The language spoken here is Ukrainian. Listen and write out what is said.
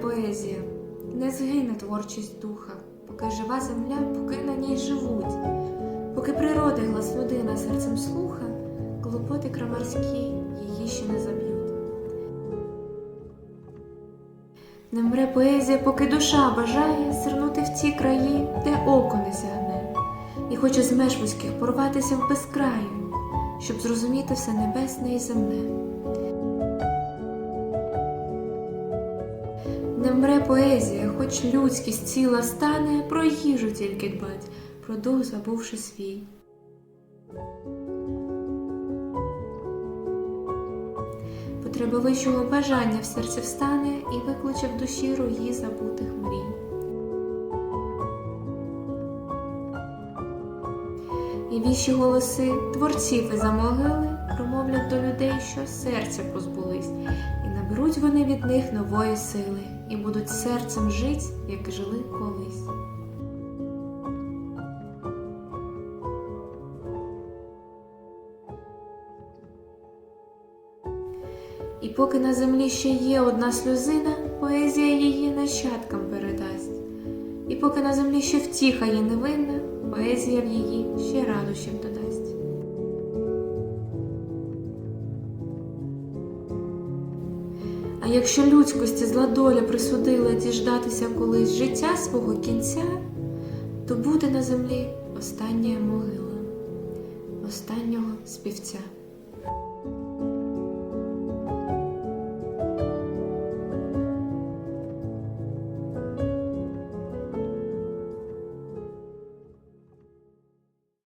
поезія, не згине творчість духа, поки жива земля, поки на ній живуть, поки природи глас людина серцем слуха, клопоти крамарські її ще не заб'ють. Не мре поезія, поки душа бажає зирнути в ті краї, де око не сягне, і хоче з меж вузьких порватися в безкраю, щоб зрозуміти все небесне і земне. Не мре поезія, хоч людськість ціла стане, про їжу тільки дбать, про дух забувши свій. Потреба вищого бажання в серці встане і викличе в душі рої забутих мрій. І віщі голоси творців із за могили промовлять до людей, що серця позбулись, і наберуть вони від них нової сили, і будуть серцем жить, як жили колись. І поки на землі ще є одна сльозина, поезія її нащадкам передасть. І поки на землі ще втіха є невинна, поезія в її ще радощів додасть. А якщо людськості зла доля присудила діждатися колись життя свого кінця, то буде на землі остання могила, останнього співця.